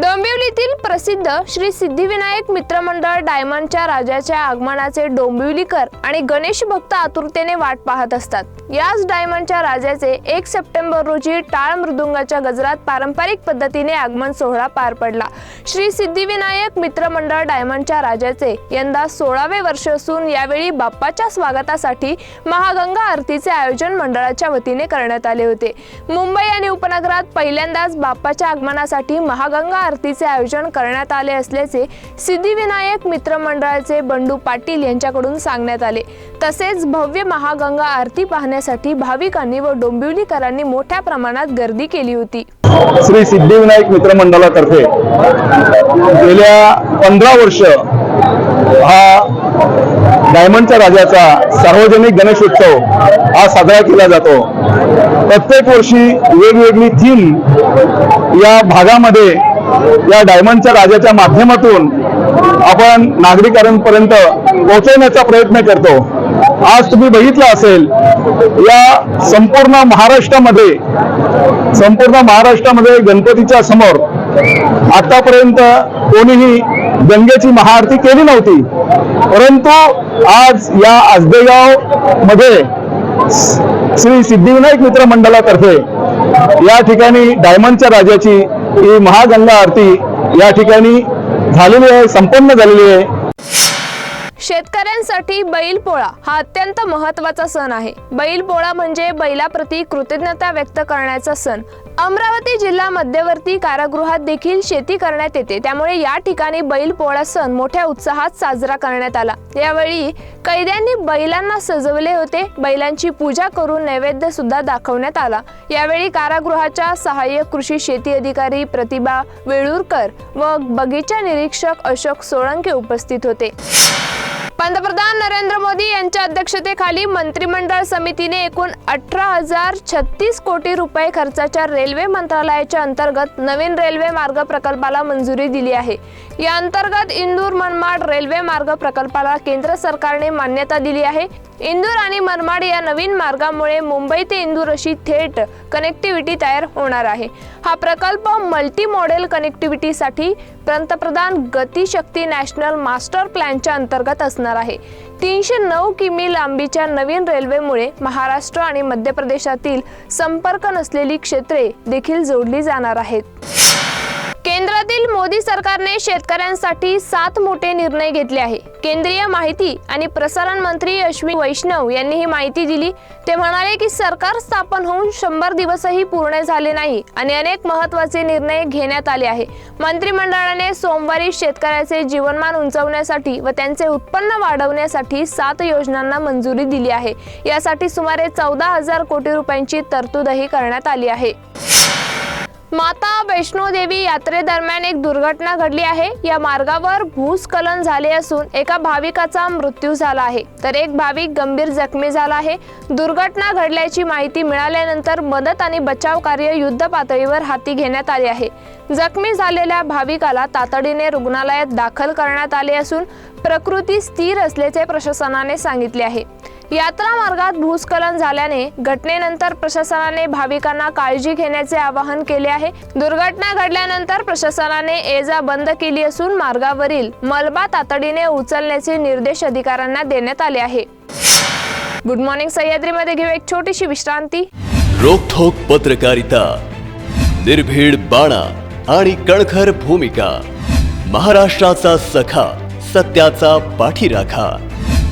डोंबिवलीतील प्रसिद्ध श्री सिद्धिविनायक मित्रमंडळ डायमंडच्या राजाच्या आगमनाचे डोंबिवलीकर आणि गणेश भक्त आतुरतेने वाट पाहत असतात. याच डायमंडच्या राजाचे एक सप्टेंबर रोजी टाळ मृदुंगाच्या गजरात पारंपरिक पद्धतीने आगमन सोहळा पार पडला. श्री सिद्धिविनायक मित्रमंडळ डायमंडच्या राजाचे यंदा सोळावे वर्ष असून यावेळी बाप्पाच्या स्वागतासाठी महागंगा आरतीचे आयोजन मंडळाच्या वतीने करण्यात आले होते. मुंबई आणि उपनगरात पहिल्यांदाच बाप्पाच्या आगमनासाठी महागंगा आरतीचे आयोजन करण्यात आले असल्याचे सिद्धिविनायक मित्रमंडळाचे बंडू पाटील यांच्याकडून सांगण्यात आले. तसेच भव्य महागंगा आरती पाहण्यासाठी भाविकांनी व डोंबिवलीकरांनी मोठ्या प्रमाणात गर्दी केली होती. श्री सिद्धिविनायक मित्रमंडळातर्फे गेल्या पंधरा वर्ष हा डायमंडच्या राजाचा सार्वजनिक गणेशोत्सव हा साजरा केला जातो. प्रत्येक वर्षी वेगवेगळी थीम या भागामध्ये या डायमंडच्या राजाच्या माध्यमातून आपण नागरिकांपर्यंत पोहोचवण्याचा प्रयत्न करतो. आज तुम्ही बघितलं असेल या संपूर्ण महाराष्ट्रामध्ये संपूर्ण महाराष्ट्रामध्ये गणपतीच्या समोर आतापर्यंत कोणीही गंगेची महाआरती केली नव्हती. परंतु आज या आजबेगावमध्ये श्री सिद्धिविनायक मित्र मंडळातर्फे या ठिकाणी डायमंडच्या राजाची ही महागंगा आरती या ठिकाणी झालेली आहे संपन्न झालेली आहे. शेतकऱ्यांसाठी बैलपोळा हा अत्यंत महत्त्वाचा सण आहे. बैलपोळा म्हणजे बैलाप्रती कृतज्ञता व्यक्त करण्याचा सण. अमरावती जिल्हा मध्यवर्ती कारागृहात देखील शेती करण्यात येते. त्यामुळे या ठिकाणी बैलपोळा सण मोठ्या उत्साहात साजरा करण्यात आला. यावेळी कैद्यांनी बैलांना सजवले होते. बैलांची पूजा करून नैवेद्य सुद्धा दाखवण्यात आला. यावेळी कारागृहाच्या सहाय्यक कृषी शेती अधिकारी प्रतिभा वेळूरकर व बगीचा निरीक्षक अशोक सोळंके उपस्थित होते. पंतप्रधान नरेंद्र मोदी यांच्या अध्यक्षतेखाली मंत्रिमंडळ समितीने एकूण अठरा हजार छत्तीस कोटी रुपये खर्चाच्या रेल्वे मंत्रालयाच्या अंतर्गत नवीन रेल्वे मार्ग प्रकल्पाला मंजुरी दिली आहे. या अंतर्गत इंदूर मनमाड रेल्वे मार्ग प्रकल्पाला केंद्र सरकारने मान्यता दिली आहे. इंदूर आणि मनमाड या नवीन मार्गामुळे मुंबई ते इंदूर अशी थेट कनेक्टिव्हिटी तयार होणार आहे. हा प्रकल्प मल्टी मॉडेल कनेक्टिव्हिटीसाठी पंतप्रधान गतिशक्ती नॅशनल मास्टर प्लॅनच्या अंतर्गत असणार आहे. तीनशे नऊ किमी लांबीच्या नवीन रेल्वेमुळे महाराष्ट्र आणि मध्य प्रदेशातील संपर्क नसलेली क्षेत्रे देखील जोडली जाणार आहेत. देशातील मोदी सरकारने शेतकऱ्यांसाठी सात मोठे निर्णय घेतले आहे. केंद्रीय माहिती आणि प्रसारण मंत्री अश्विनी वैष्णव यांनी ही माहिती दिली. ते म्हणाले की सरकार स्थापन होऊन शंभर दिवसही पूर्ण झाले नाही आणि अनेक महत्त्वाचे निर्णय घेण्यात आले आहे. मंत्रिमंडळाने सोमवारी शेतकऱ्याचे जीवनमान उंचवण्यासाठी व त्यांचे उत्पन्न वाढवण्यासाठी सात योजनांना मंजुरी दिली आहे. यासाठी सुमारे चौदा हजार कोटी रुपयांची तरतूदही करण्यात आली आहे. माता वैष्णोदेवी यात्रेदरम्यान एक दुर्घटना घडली आहे. या मार्गावर भूस्खलन झाले असून एका भाविकाचा मृत्यू झाला आहे. तर एक भाविक गंभीर जखमी झाला आहे. दुर्घटना घडल्याची माहिती मिळाल्यानंतर मदत आणि बचाव कार्य युद्ध पातळीवर हाती घेण्यात आले आहे. जखमी झालेल्या भाविकाला तातडीने रुग्णालयात दाखल करण्यात आले असून प्रकृती स्थिर असल्याचे प्रशासनाने सांगितले आहे. यात्रा मार्गात भूस्खलन झाल्याने घटनेनंतर प्रशासनाने भाविकांना काळजी घेण्याचे आवाहन केले आहे. दुर्घटना घडल्यानंतर प्रशासनाने एजा बंद केली असून मार्गावरील मलबा तातडीने उचलण्याचे निर्देश अधिकाऱ्यांना देण्यात आले आहे. गुड मॉर्निंग सह्याद्रीमध्ये घेऊ एक छोटीशी विश्रांती. रोखोक पत्रकारिता निर्भीड बाणा आणि कणखर भूमिका महाराष्ट्राचा सखा सत्याचा पाठीराखा.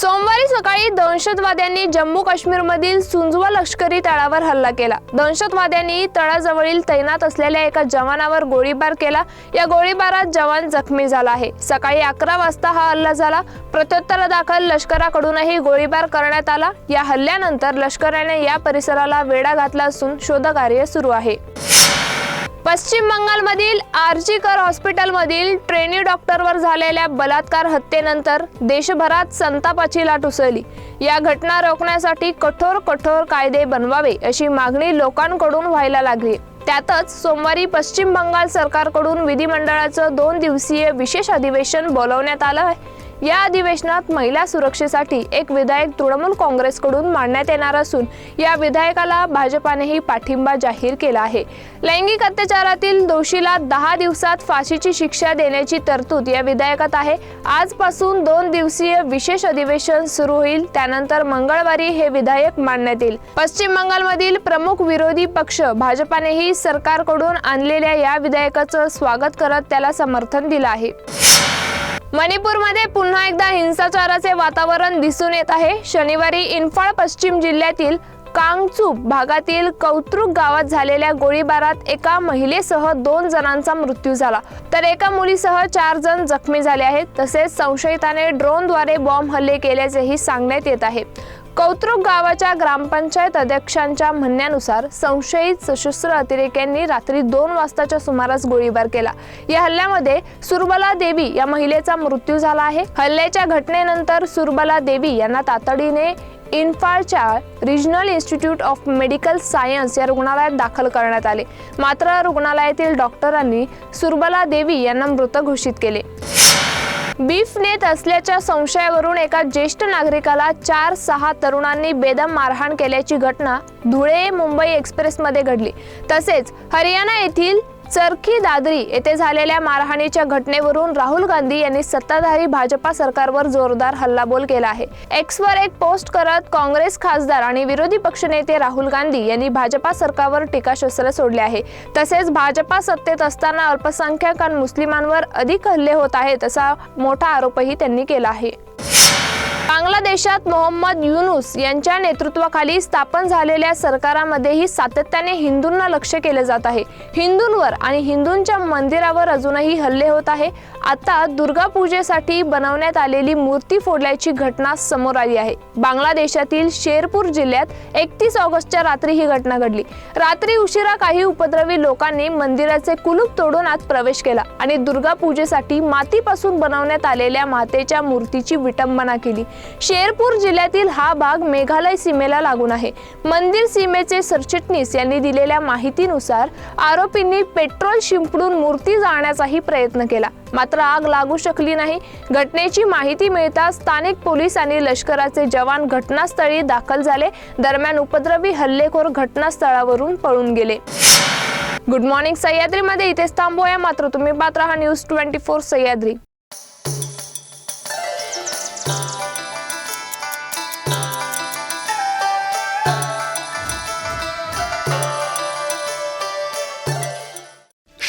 सोमवारी सकाळी दहशतवाद्यांनी जम्मू काश्मीरमधील सुंजवा लष्करी तळावर हल्ला केला. दहशतवाद्यांनी तळाजवळील तैनात असलेल्या एका जवानावर गोळीबार केला. या गोळीबारात जवान जखमी झाला आहे. सकाळी अकरा वाजता हा हल्ला झाला. प्रत्युत्तरादाखल लष्कराकडूनही गोळीबार करण्यात आला. या हल्ल्यानंतर लष्कराने या परिसराला वेढा घातला असून शोधकार्य सुरू आहे. पश्चिम बंगालमधील आर्जीकर हॉस्पिटलमधील ट्रेनी डॉक्टरवर झालेल्या बलात्कार हत्येनंतर देशभरात संतापाची लाट उसळली. या घटना रोखण्यासाठी कठोर कठोर कायदे बनवावे अशी मागणी लोकांकडून व्हायला लागली. त्यातच सोमवारी पश्चिम बंगाल सरकारकडून विधिमंडळाचं दोन दिवसीय विशेष अधिवेशन बोलवण्यात आलं आहे. या अधिवेशनात महिला सुरक्षेसाठी एक विधायक तृणमूल काँग्रेसकडून मांडण्यात येणार असून या विधायकाला भाजपानेही पाठिंबा जाहीर केला आहे. लैंगिक अत्याचारातील दोषीला दहा दिवसात फाशीची शिक्षा देण्याची तरतूद या विधेयकात आहे. आजपासून दोन दिवसीय विशेष अधिवेशन सुरू होईल. त्यानंतर मंगळवारी हे विधेयक मांडण्यात येईल. पश्चिम बंगालमधील प्रमुख विरोधी पक्ष भाजपानेही सरकारकडून आणलेल्या या विधेयकाचं स्वागत करत त्याला समर्थन दिलं आहे. मणिपूरमध्ये पुन्हा एकदा हिंसाचाराचे वातावरण दिसून येत आहे. शनिवारी इन्फाळ पश्चिम जिल्ह्यातील कांगचूप भागातील कौतृक गावात झालेल्या गोळीबारात एका महिलेसह दोन जणांचा मृत्यू झाला. तर एका मुलीसह चार जण जखमी झाले आहेत. तसेच संशयिताने ड्रोनद्वारे बॉम्ब हल्ले केल्याचेही सांगण्यात येत आहे. कौतृक गावाच्या ग्रामपंचायत अध्यक्षांच्या म्हणण्यानुसार संशयित सशस्त्र अतिरेक्यांनी रात्री दोन वाजताच्या सुमारास गोळीबार केला. या हल्ल्यामध्ये सुरबला देवी या महिलेचा मृत्यू झाला आहे. हल्ल्याच्या घटनेनंतर सुरबला देवी यांना तातडीने इन्फाळच्या regional institute of medical science या रुग्णालयात दाखल करण्यात आले. मात्र रुग्णालयातील डॉक्टरांनी सुरबला देवी यांना मृत घोषित केले. बीफ नेत असल्याच्या संशयावरून एका ज्येष्ठ नागरिकाला चार सहा तरुणांनी बेदम मारहाण केल्याची घटना धुळे मुंबई एक्सप्रेसमध्ये घडली. तसेच हरियाणा येथील चरखी दादरी येथे झालेल्या मारहाणीच्या घटनेवरून राहुल गांधी यांनी सत्ताधारी भाजपा सरकारवर जोरदार हल्लाबोल केला आहे. एक्सवर एक पोस्ट करत काँग्रेस खासदार आणि विरोधी पक्षनेते राहुल गांधी यांनी भाजपा सरकारवर टीकाशस्त्र सोडले आहे. तसेच भाजपा सत्तेत असताना अल्पसंख्याक आणि मुस्लिमांवर अधिक हल्ले होत आहेत असा मोठा आरोपही त्यांनी केला आहे. बांगलादेशात मोहम्मद युनुस यांच्या नेतृत्वाखाली स्थापन झालेल्या सरकारामध्येही सातत्याने हिंदूंना लक्ष केले जात आहे. हिंदूंवर आणि हिंदूंच्या मंदिरावर अजूनही हल्ले होत आहे. आता दुर्गा पूजेसाठी बनवण्यात आलेली मूर्ती फोडल्याची घटना समोर आली आहे. बांगलादेशातील शेरपूर जिल्ह्यात एकतीस ऑगस्टच्या रात्री ही घटना घडली. रात्री उशिरा काही उपद्रवी लोकांनी मंदिराचे कुलूप तोडून आत प्रवेश केला आणि दुर्गा पूजेसाठी मातीपासून बनवण्यात आलेल्या मातेच्या मूर्तीची विटंबना केली. शेरपूर जिल्ह्यातील हा भाग मेघालय सीमेला लागून आहे. मंदिर सीमेचे सरचिटणीस यांनी दिलेल्या माहितीनुसार आरोपींनी पेट्रोल शिंपडून मूर्ती जाळण्याचाही प्रयत्न केला. मात्र आग लागू शकली नाही. घटनेची माहिती मिळताच स्थानिक पोलीस आणि लष्कराचे जवान घटनास्थळी दाखल झाले. दरम्यान उपद्रवी हल्लेखोर घटनास्थळावरून पळून गेले. गुड मॉर्निंग सह्याद्रीमध्ये इथेच थांबूया. मात्र तुम्ही पात्र हा न्यूज ट्वेंटी फोर सह्याद्री.